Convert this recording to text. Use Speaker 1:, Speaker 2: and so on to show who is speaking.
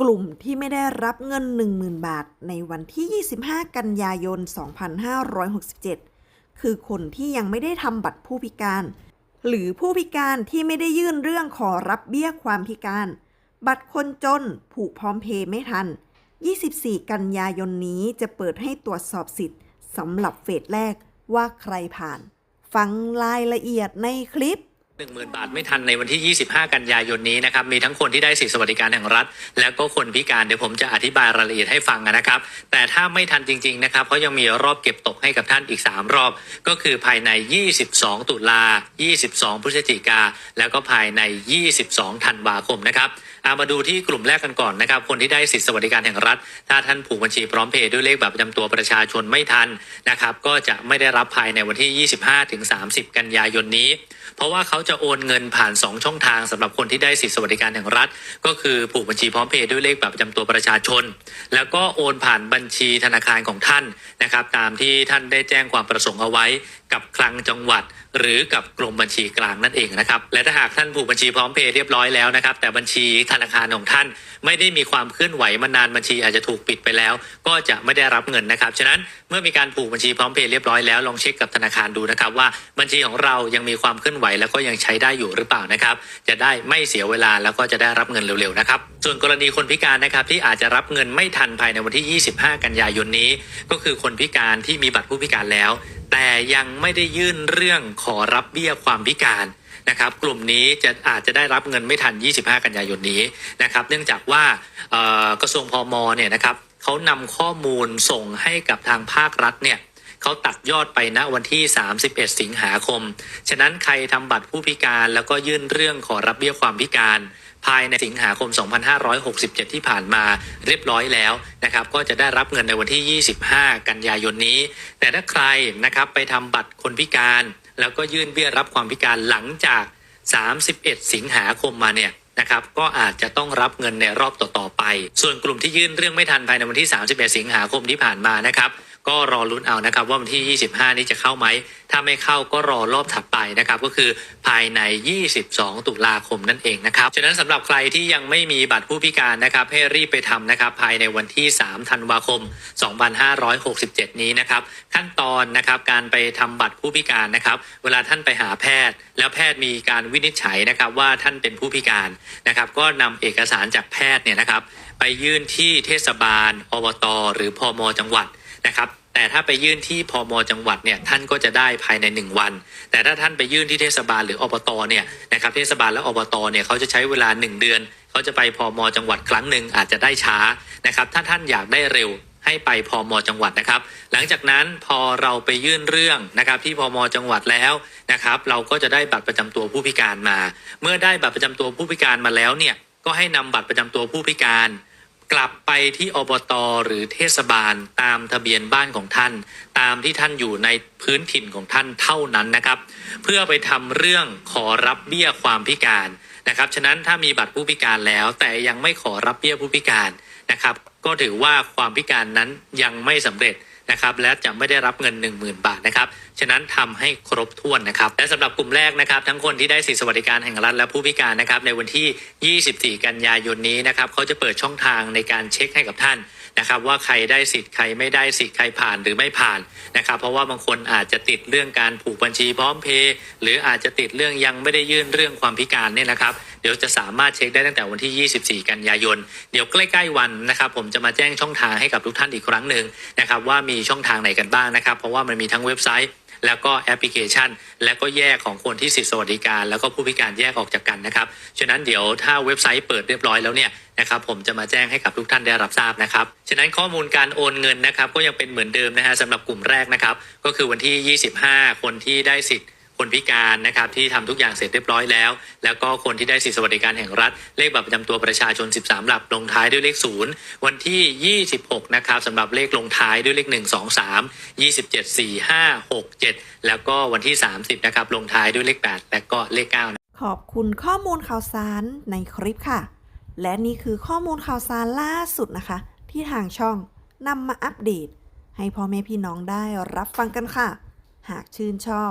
Speaker 1: กลุ่มที่ไม่ได้รับเงิน 10,000 บาท ในวันที่ 25 กันยายน 2567 คือคนที่ยังไม่ได้ทำบัตรผู้พิการ หรือผู้พิการที่ไม่ได้ยื่นเรื่องขอรับเบี้ยความพิการ บัตรคนจน ผูกพร้อมเพย์ไม่ทัน 24 กันยายนนี้จะเปิดให้ตรวจสอบสิทธิ์สำหรับเฟสแรกว่าใครผ่าน ฟังรายละเอียดในคลิป
Speaker 2: 10,000 บาทไม่ทันในวันที่ 25 กันยายนนี้นะครับ มีทั้งคนที่ได้สิทธิสวัสดิการแห่งรัฐ แล้วก็คนพิการเดี๋ยวผมจะอธิบายรายละเอียดให้ฟังนะครับ แต่ถ้าไม่ทันจริง ๆ นะครับเขายังมีรอบเก็บตกให้กับท่านอีก 3 รอบ ก็คือภายใน 22 ตุลา 22 พฤศจิกา แล้วก็ภายใน 22 ธันวาคมนะครับเอามาดูที่กลุ่มแรกกันก่อนนะครับ คนที่ได้สิทธิสวัสดิการแห่งรัฐ ถ้าท่านผูกบัญชีพร้อมเพย์ด้วยเลขบัตรประจำตัวประชาชนไม่ทันนะครับ ก็จะไม่ได้รับภายในวันที่ 25-30 กันยายนนี้ เพราะว่าเขาจะโอนเงินผ่าน 2 ช่องทางสำหรับคนที่ได้สิทธิสวัสดิการแห่งรัฐ ก็คือผูกบัญชีพร้อมเพย์ด้วยเลขบัตรประจำตัวประชาชน แล้วก็โอนผ่านบัญชีธนาคารของท่านนะครับ ตามที่ท่านได้แจ้งความประสงค์เอาไว้ กับคลังจังหวัด หรือกับกรมบัญชีกลางนั่นเองนะครับ และถ้าหากท่านผูกบัญชีพร้อมเพย์เรียบร้อยแล้วนะครับ แต่บัญชีธนาคารของท่าน ไม่ได้มีความเคลื่อนไหวมานานบัญชีอาจจะถูกปิดไปแล้ว ก็จะไม่ได้รับเงินนะครับ ฉะนั้นเมื่อมีการผูกบัญชีพร้อมเพย์เรียบร้อยแล้วลองเช็คกับธนาคารดูนะครับว่าบัญชีของเรายังมีความเคลื่อนไหวแล้วก็ยังใช้ได้อยู่หรือเปล่านะครับ จะได้ไม่เสียเวลาแล้วก็จะได้รับเงินเร็วๆนะครับ ส่วนกรณีคนพิการนะครับที่อาจจะรับเงินไม่ทันภายในวันที่ 25 กันยายนนี้ ก็คือคนพิการที่มีบัตรผู้พิการแล้ว แต่ยังไม่ได้ยื่นเรื่องขอรับเบี้ยความพิการนะครับ กลุ่มนี้จะอาจจะได้รับเงินไม่ทัน 25 กันยายนนี้นะครับ เนื่องจากว่ากระทรวงพมเนี่ยนะครับเขานำข้อมูลส่งให้กับทางภาครัฐเนี่ยเขาตัดยอดไปณวันที่ 31 สิงหาคม ฉะนั้นใครทำบัตรผู้พิการแล้วก็ยื่นเรื่องขอรับเบี้ยความพิการ ภายในสิงหาคม 2567 ที่ผ่านมาเรียบร้อยแล้วนะครับก็จะได้รับเงินในวันที่ 25 กันยายนนี้ แต่ถ้าใครนะครับไปทำบัตรคนพิการ แล้วก็ยื่นเบี้ยรับความพิการหลังจาก 31 สิงหาคมมาเนี่ยนะครับก็อาจจะต้องรับเงินในรอบต่อๆไป ส่วนกลุ่มที่ยื่นเรื่องไม่ทันภายในวันที่ 31 สิงหาคมที่ผ่านมานะครับ ก็รอลุ้นเอานะครับว่าวันที่ 25 นี้จะเข้าไหม ถ้าไม่เข้าก็รอรอบถัดไปนะครับ ก็คือภายใน 22 ตุลาคมนั่นเองนะครับ ฉะนั้นสำหรับใครที่ยังไม่มีบัตรผู้พิการนะครับ ให้รีบไปทำนะครับภายในวันที่ 3 ธันวาคม 2567 นี้นะครับ ขั้นตอนนะครับการไปทำบัตรผู้พิการนะครับ เวลาท่านไปหาแพทย์ แล้วแพทย์มีการวินิจฉัยนะครับว่าท่านเป็นผู้พิการนะครับ ก็นำเอกสารจากแพทย์เนี่ยนะครับ ไปยื่นที่เทศบาลอบต หรือพมจังหวัด นะครับแต่ถ้าไปยื่นที่พมจังหวัดเนี่ยท่านก็จะได้ภายใน 1 วัน แต่ถ้าท่านไปยื่นที่เทศบาลหรืออบตเนี่ยนะครับเทศบาลและอบตเนี่ยเขาจะใช้เวลา 1 เดือนเขาจะไปพมจังหวัดครั้งหนึ่งอาจจะได้ช้านะครับถ้าท่านอยากได้เร็วให้ไปพมจังหวัดนะครับ หลังจากนั้นพอเราไปยื่นเรื่องนะครับที่พมจังหวัดแล้วนะครับ เราก็จะได้บัตรประจำตัวผู้พิการมา เมื่อได้บัตรประจำตัวผู้พิการมาแล้วเนี่ยก็ให้นำบัตรประจำตัวผู้พิการ กลับไปที่อบตหรือเทศบาลตามทะเบียนบ้านของท่าน ตามที่ท่านอยู่ในพื้นถิ่นของท่านเท่านั้นนะครับ เพื่อไปทำเรื่องขอรับเบี้ยความพิการนะครับฉะนั้นถ้ามีบัตรผู้พิการแล้ว แต่ยังไม่ขอรับเบี้ยผู้พิการนะครับ ก็ถือว่าความพิการนั้นยังไม่สำเร็จ นะครับและจะไม่ได้รับเงิน 10,000 บาทนะครับฉะนั้นทำให้ครบถ้วนนะครับและสำหรับกลุ่มแรกนะครับทั้งคนที่ได้สิทธิสวัสดิการแห่งรัฐและผู้พิการนะครับในวันที่ 24 กันยายนนี้นะครับเขาจะเปิดช่องทางในการเช็คให้กับท่าน นะครับว่าใครได้สิทธิ์ใครไม่ได้สิทธิ์ใครผ่านหรือไม่ผ่านนะครับ เพราะว่าบางคนอาจจะติดเรื่องการผูกบัญชีพร้อมเพย์หรืออาจจะติดเรื่องยังไม่ได้ยื่นเรื่องความพิการเนี่ยนะครับ เดี๋ยวจะสามารถเช็คได้ตั้งแต่วันที่ 24 กันยายน เดี๋ยวใกล้ๆวันนะครับ ผมจะมาแจ้งช่องทางให้กับทุกท่านอีกครั้งหนึ่งนะครับว่ามีช่องทางไหนกันบ้างนะครับ เพราะว่ามันมีทั้งเว็บไซต์ แล้วก็แอปพลิเคชัน แล้วก็แยกของคนที่สิทธิสวัสดิการ แล้วก็ผู้พิการแยกออกจากกันนะครับฉะนั้นเดี๋ยวถ้าเว็บไซต์เปิดเรียบร้อยแล้วเนี่ยนะครับผมจะมาแจ้งให้กับทุกท่านได้รับทราบนะครับ ฉะนั้นข้อมูลการโอนเงินนะครับก็ยังเป็นเหมือนเดิมนะฮะสำหรับกลุ่มแรกนะครับก็คือวันที่ 25 คนที่ได้สิทธิ์ คนพิการนะครับที่ทำทุกอย่างเสร็จเรียบร้อยแล้ว แล้วก็คนที่ได้สิทธิสวัสดิการแห่งรัฐ เลขบัตรประจำตัวประชาชน 13 หลักลงท้ายด้วยเลข 0 วันที่ 26 นะครับสำหรับเลขลงท้ายด้วยเลข 1 2 3 27 4 5 6 7 แล้วก็วันที่ 30 นะครับลงท้ายด้วยเลข 8 และก็เลข 9
Speaker 1: ขอบคุณข้อมูลข่าวสารในคลิปค่ะ และนี่คือข้อมูลข่าวสารล่าสุดนะคะ ที่ทางช่องนำมาอัปเดต ให้พ่อแม่พี่น้องได้รับฟังกันค่ะ หากชื่นชอบ